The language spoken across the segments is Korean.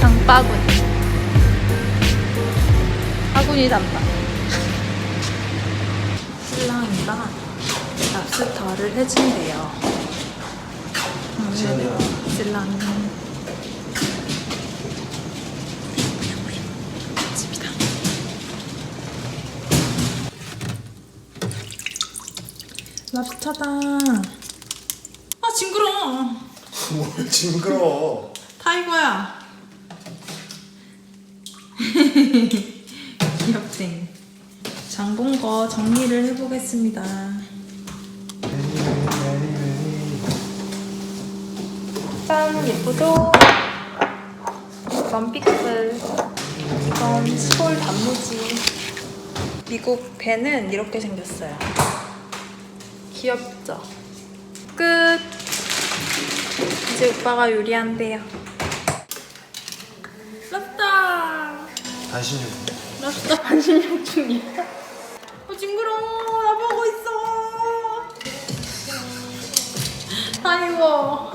장바구니. 바구니 단파. 신랑이가 랍스터를 해준대요. 오늘은 신랑이 랍스터다. 아 징그러. 뭘 징그러. 타이거야. 귀엽대. 장본 거 정리를 해보겠습니다. 짠 예쁘죠? 이건 픽셀. 이건 스몰 단무지. 미국 배는 이렇게 생겼어요. 귀엽죠? 끝. 이제 오빠가 요리한대요. 랍스터! 단신육. 랍스터 반신욕 중이야. 어, 징그러워. 나 보고 있어. 아이고.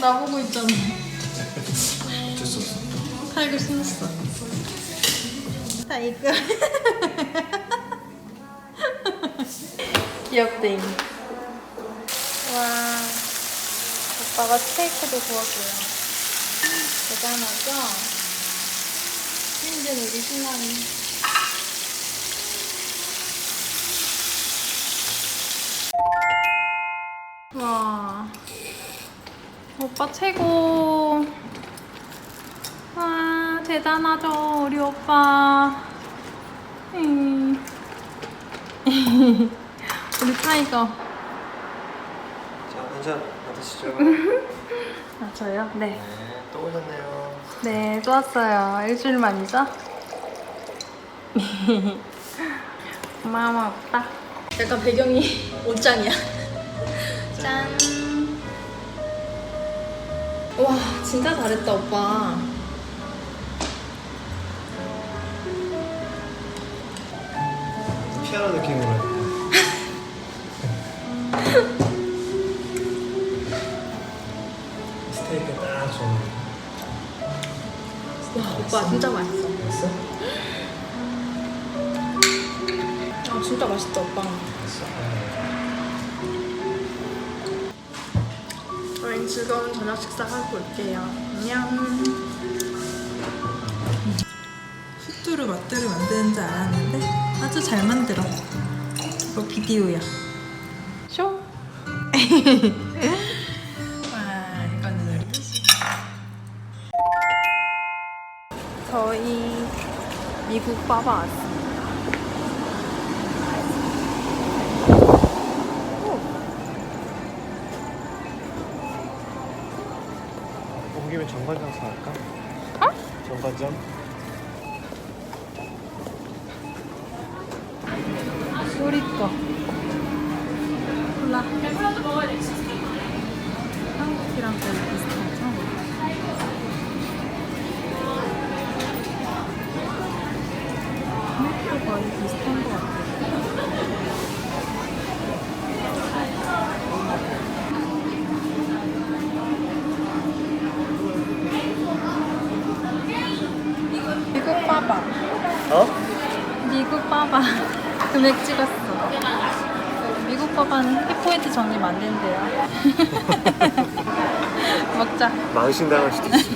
나 보고 있잖아. 어쩔 수 없어. 타이거 신났어. 타이거. 귀엽대. 와. 오빠가 스테이크도 구워줘요. 대단하죠? 힘든 우리 신랑이. 와. 오빠 최고. 와, 대단하죠, 우리 오빠. 음. 우리 타이거. 자, 한잔 받으시죠. 아, 저요? 네. 네, 또 오셨네요. 네, 또 왔어요. 일주일 만이죠? 고마워, 오빠. 약간 배경이 옷장이야. 짠. 와, 진짜 잘했다, 오빠. 피아노 느낌으로 딱 좋네. 와, 오빠 진짜 맛있어. 됐어? 아, 진짜 맛있다, 오빠. 됐어. 저희 즐거운 저녁 식사 하고 올게요. 안녕. 숫두루 맛두루 만드는 줄 알았는데 아주 잘 만들어. 이거 비디오야. 쇼. 국 빠바 왔습니다. 온 김에 정관장 사갈까? 어? 정관장? 우리 거. 콜라. 한국이랑 거의 비슷하죠? 한국도 거의 비슷한 것 같아요. 미국 빠바. 어? 미국 빠바 금액 찍었어. 미국 빠바는 hit포인트 적립 안 된대요. 먹자. 망신당할 수도 있어.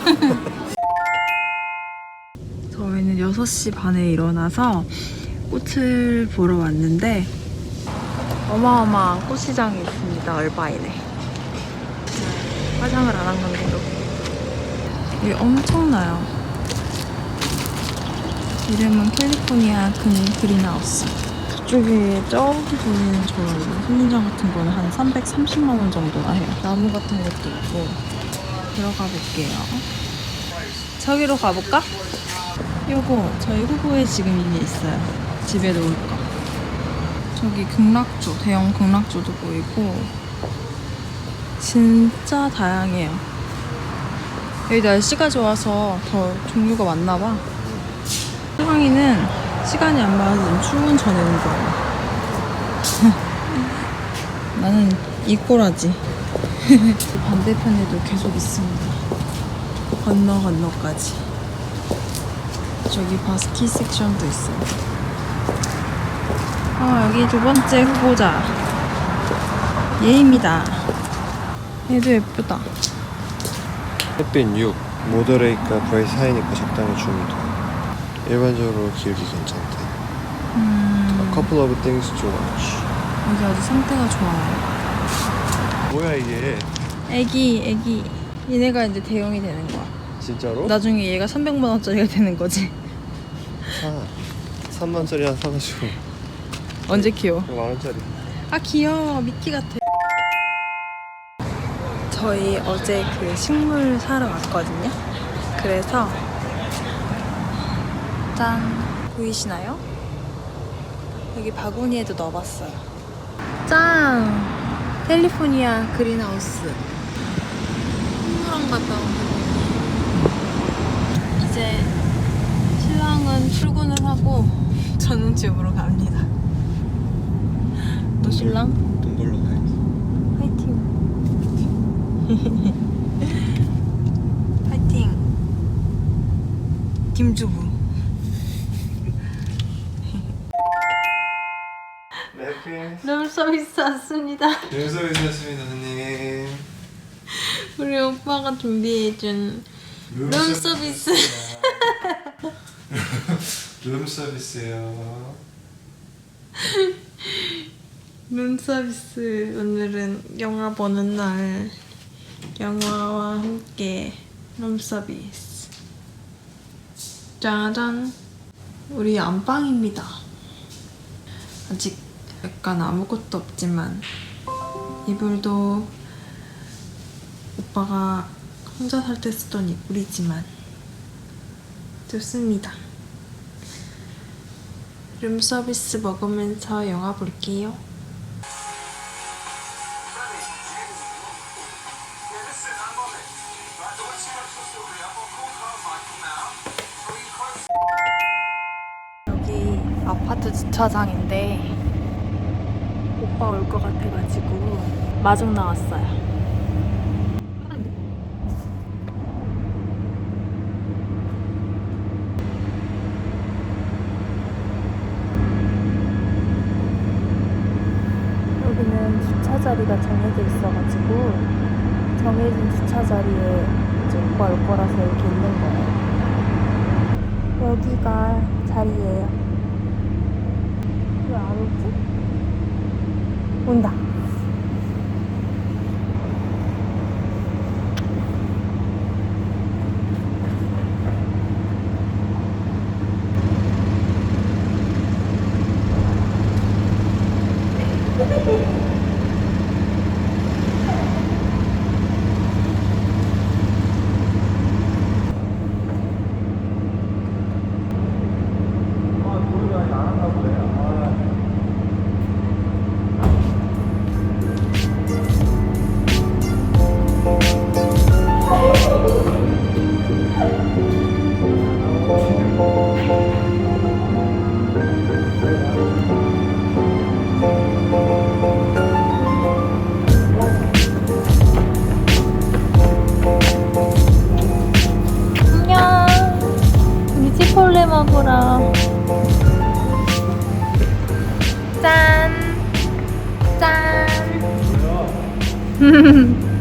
저희는 6시 반에 일어나서 꽃을 보러 왔는데 어마어마한 꽃시장이 있습니다. 얼바인에. 화장을 안 한 관계로. 이게 엄청나요. 이름은 캘리포니아 그 그린하우스. 저쪽에 저기 보이는 저 선인장 같은 거는 한 330만 원 정도나 해요. 나무 같은 것도 있고 들어가 볼게요. 저기로 가볼까? 요거 저희 후보에 지금 이미 있어요. 집에 놓을 거. 저기 극락조, 대형 극락조도 보이고 진짜 다양해요. 여기 날씨가 좋아서 더 종류가 많나 봐. 호랑이는 시간이 안좀 출근 전에 온 거예요. 나는 이 꼬라지. 반대편에도 계속 있습니다. 건너 건너까지. 저기 바스키 섹션도 있어요. 아 여기 두 번째 후보자 얘입니다. 얘도 예쁘다. 햇빛 6 모더레이크가 브라이트 하이니까 적당히 줍니다 일반적으로 기울기 괜찮대 음, 커플 오브 띵스 좋아 여기 아주 상태가 좋아요. 뭐야 이게 애기 애기 얘네가 이제 대용이 되는 거야. 진짜로? 나중에 얘가 300만 원짜리가 되는 거지. 사 3만 짜리 하나 사가지고 언제 키워? 만 원짜리 아 귀여워 미키 같아. 저희 어제 그 식물 사러 왔거든요. 그래서 짠 보이시나요? 여기 바구니에도 넣어봤어요. 짠 캘리포니아 그린하우스. 식물원 갔다 온 기분이. 이제 신랑은 출근을 하고 저는 집으로 갑니다. 너 신랑? 돈 벌러 가야지 파이팅. 파이팅. 김주부. 네. 룸 서비스 왔습니다. 선생님. 우리 오빠가 준비해준 룸 서비스. 룸 서비스요. 룸 서비스 오늘은 영화 보는 날. 영화와 함께 룸 서비스. 짜잔. 우리 안방입니다. 아직 약간 아무것도 없지만 이불도 오빠가 혼자 살 때 쓰던 이불이지만 좋습니다. 룸 서비스 먹으면서 영화 볼게요. 여기 아파트 주차장인데 오빠 올것 같아가지고 마중 나왔어요. 여기는 주차 자리가 정해져 있어가지고 정해진 주차 자리에 이제 오빠 올 거라서 이렇게 있는 거예요. 여기가 자리예요. 왜 안 오지? 온다. 짠. 짠.